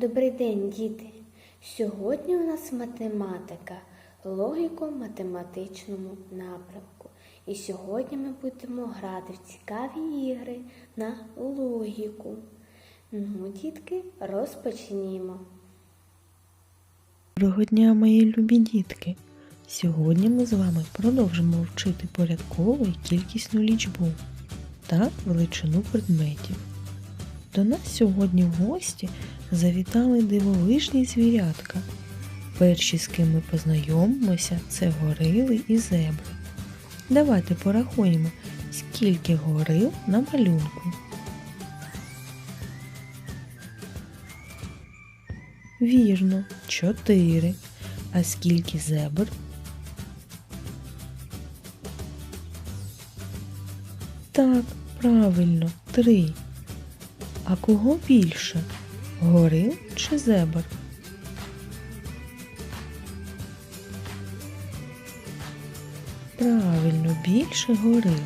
Добрий день, діти! Сьогодні у нас математика, логіко-математичному напрямку. І сьогодні ми будемо грати в цікаві ігри на логіку. Ну, дітки, розпочнімо. Доброго дня, мої любі дітки! Сьогодні ми з вами продовжимо вчити порядкову і кількісну лічбу та величину предметів. До нас сьогодні в гості завітали дивовижні звірятка. Перші, з ким ми познайомимося, це горили і зебри. Давайте порахуємо, скільки горил на малюнку. Вірно, чотири. А скільки зебр? Так, правильно, три. А кого більше? Горил чи зебр? Правильно, більше горил.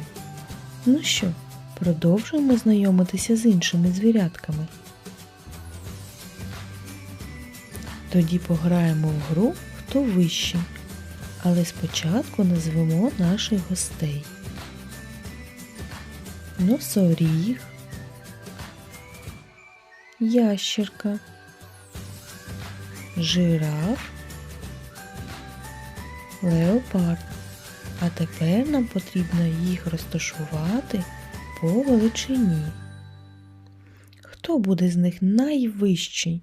Ну що, продовжуємо знайомитися з іншими звірятками. Тоді пограємо в гру Хто вищий. Але спочатку назвемо наших гостей. Носоріг, ящерка, жираф, леопард. А тепер нам потрібно їх розташувати по величині. Хто буде з них найвищий?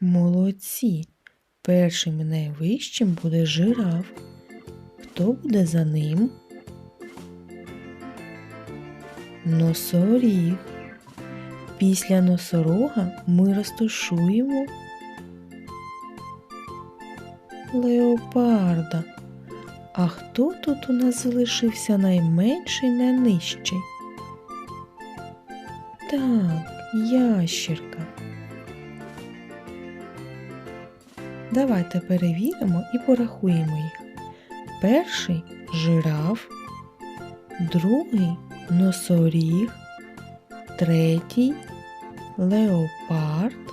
Молодці. Першим і найвищим буде жираф. Хто буде за ним? Носоріг. Після носорога ми розташуємо леопарда. А хто тут у нас залишився найменший найнижчий? Так, ящерка. Давайте перевіримо і порахуємо їх. Перший жираф, другий носоріг, третій леопард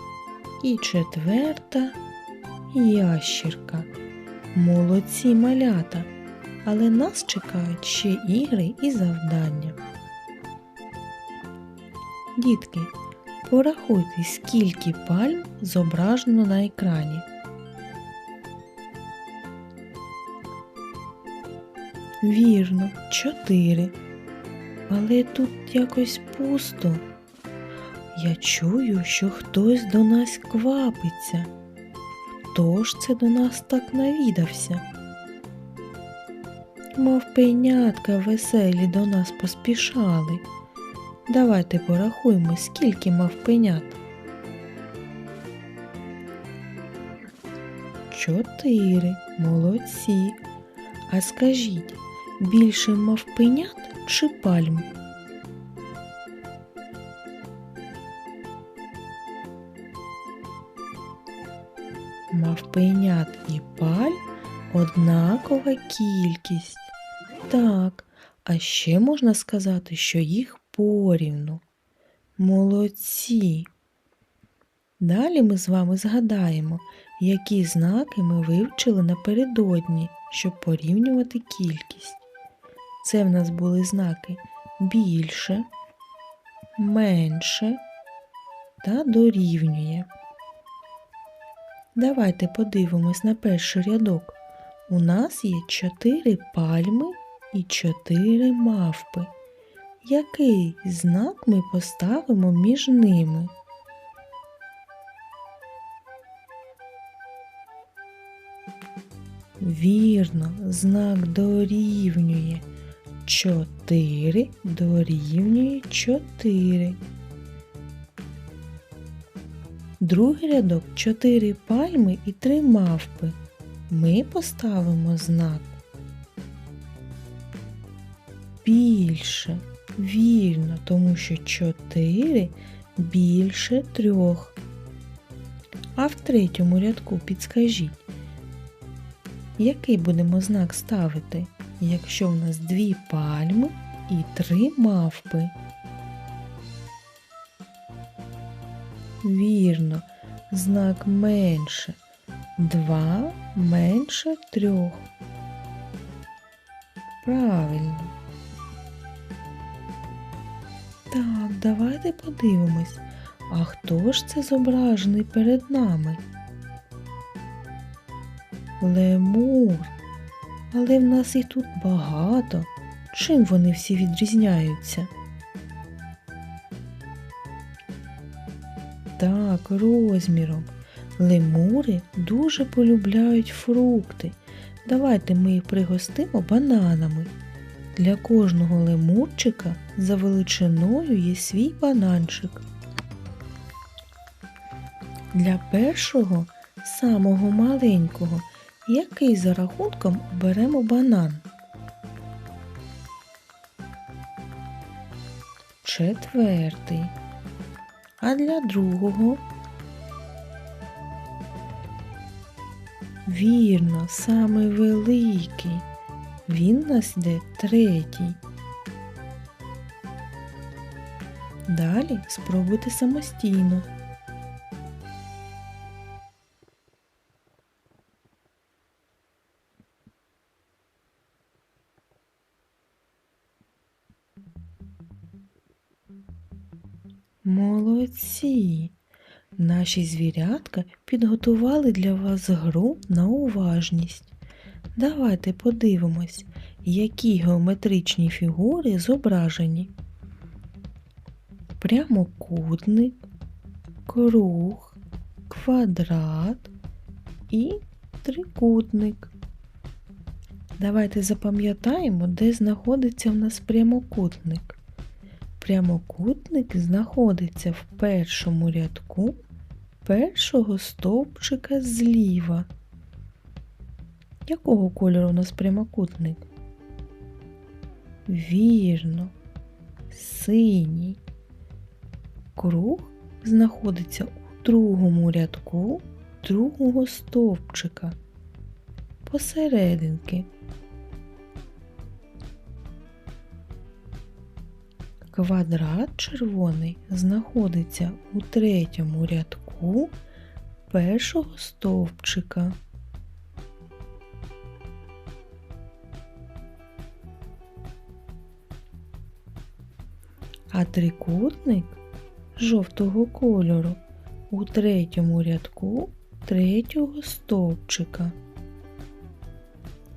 і четверта ящірка. Молодці малята, але нас чекають ще ігри і завдання. Дітки, порахуйте, скільки пальм зображено на екрані. Вірно, чотири. Але тут якось пусто. Я чую, що хтось до нас квапиться. Хто ж це до нас так навідався? Мавпенятка веселі до нас поспішали. Давайте порахуємо, скільки мавпенят. Чотири. Молодці. А скажіть, більше мавпенят чи пальм? Мавпенят і пальм однакова кількість. Так, а ще можна сказати, що їх порівну. Молодці. Далі ми з вами згадаємо, які знаки ми вивчили напередодні, щоб порівнювати кількість. Це в нас були знаки більше, менше та дорівнює. Давайте подивимось на перший рядок. У нас є чотири пальми і чотири мавпи. Який знак ми поставимо між ними? Вірно, знак дорівнює. Чотири дорівнює чотири. Другий рядок чотири пальми і три мавпи. Ми поставимо знак. Більше. Вірно, тому що чотири більше трьох. А в третьому рядку підскажіть, який будемо знак ставити, якщо в нас дві пальми і три мавпи? Вірно, знак менше. Два менше трьох. Правильно. Так, давайте подивимось, а хто ж це зображений перед нами? Лемур. Але в нас їх тут багато. Чим вони всі відрізняються? Так, розміром. Лемури дуже полюбляють фрукти. Давайте ми їх пригостимо бананами. Для кожного лемурчика за величиною є свій бананчик. Для першого, самого маленького, який за рахунком беремо банан? Четвертий. А для другого? Вірно, самий великий. Він нас йде третій. Далі спробуйте самостійно. Молодці! Наші звірятка підготували для вас гру на уважність. Давайте подивимось, які геометричні фігури зображені. Прямокутник, круг, квадрат і трикутник. Давайте запам'ятаємо, де знаходиться в нас прямокутник. Прямокутник знаходиться в першому рядку першого стовпчика зліва. Якого кольору у нас прямокутник? Вірно, синій. Круг знаходиться у другому рядку другого стовпчика посерединки. Квадрат червоний знаходиться у третьому рядку першого стовпчика. А трикутник жовтого кольору у третьому рядку третього стовпчика.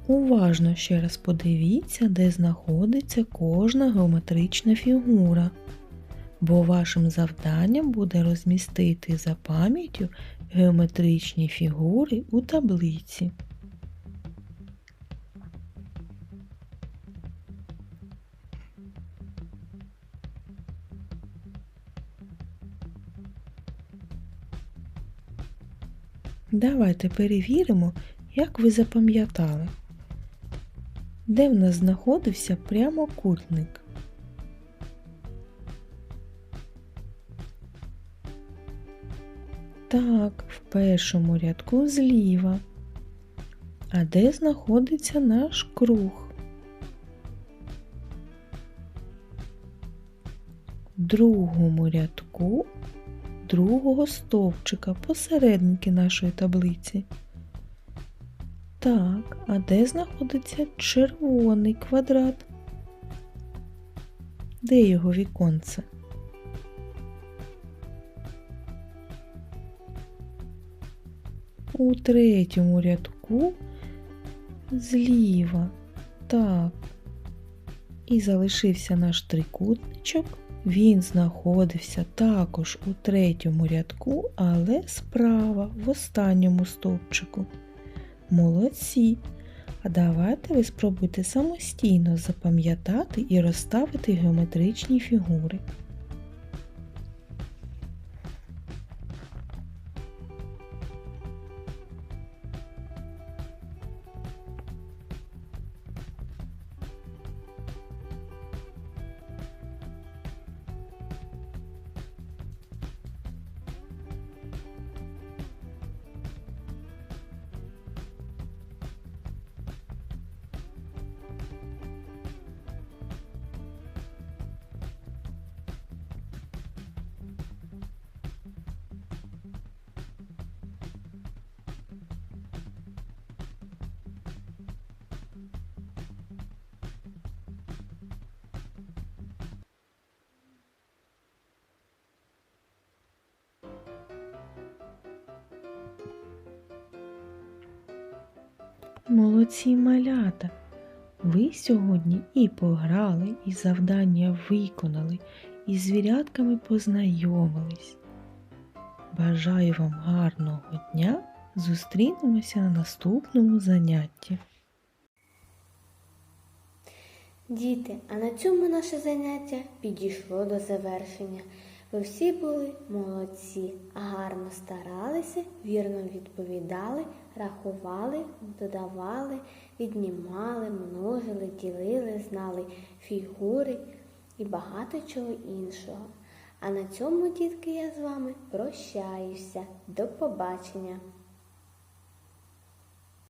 Уважно ще раз подивіться, де знаходиться кожна геометрична фігура, бо вашим завданням буде розмістити за пам'яттю геометричні фігури у таблиці. Давайте перевіримо, як ви запам'ятали, де в нас знаходився прямокутник. Так, в першому рядку зліва. А де знаходиться наш круг? В другому рядку другого стовпчика посерединки нашої таблиці. Так, а де знаходиться червоний квадрат? Де його віконце? У третьому рядку зліва. Так. І залишився наш трикутничок. Він знаходився також у третьому рядку, але справа в останньому стовпчику. Молодці! А давайте ви спробуйте самостійно запам'ятати і розставити геометричні фігури. Молодці малята! Ви сьогодні і пограли, і завдання виконали, і з звірятками познайомились. Бажаю вам гарного дня! Зустрінемося на наступному занятті. Діти, а на цьому наше заняття підійшло до завершення. Ви всі були молодці, гарно старалися, вірно відповідали, рахували, додавали, віднімали, множили, ділили, знали фігури і багато чого іншого. А на цьому, дітки, я з вами прощаюся. До побачення!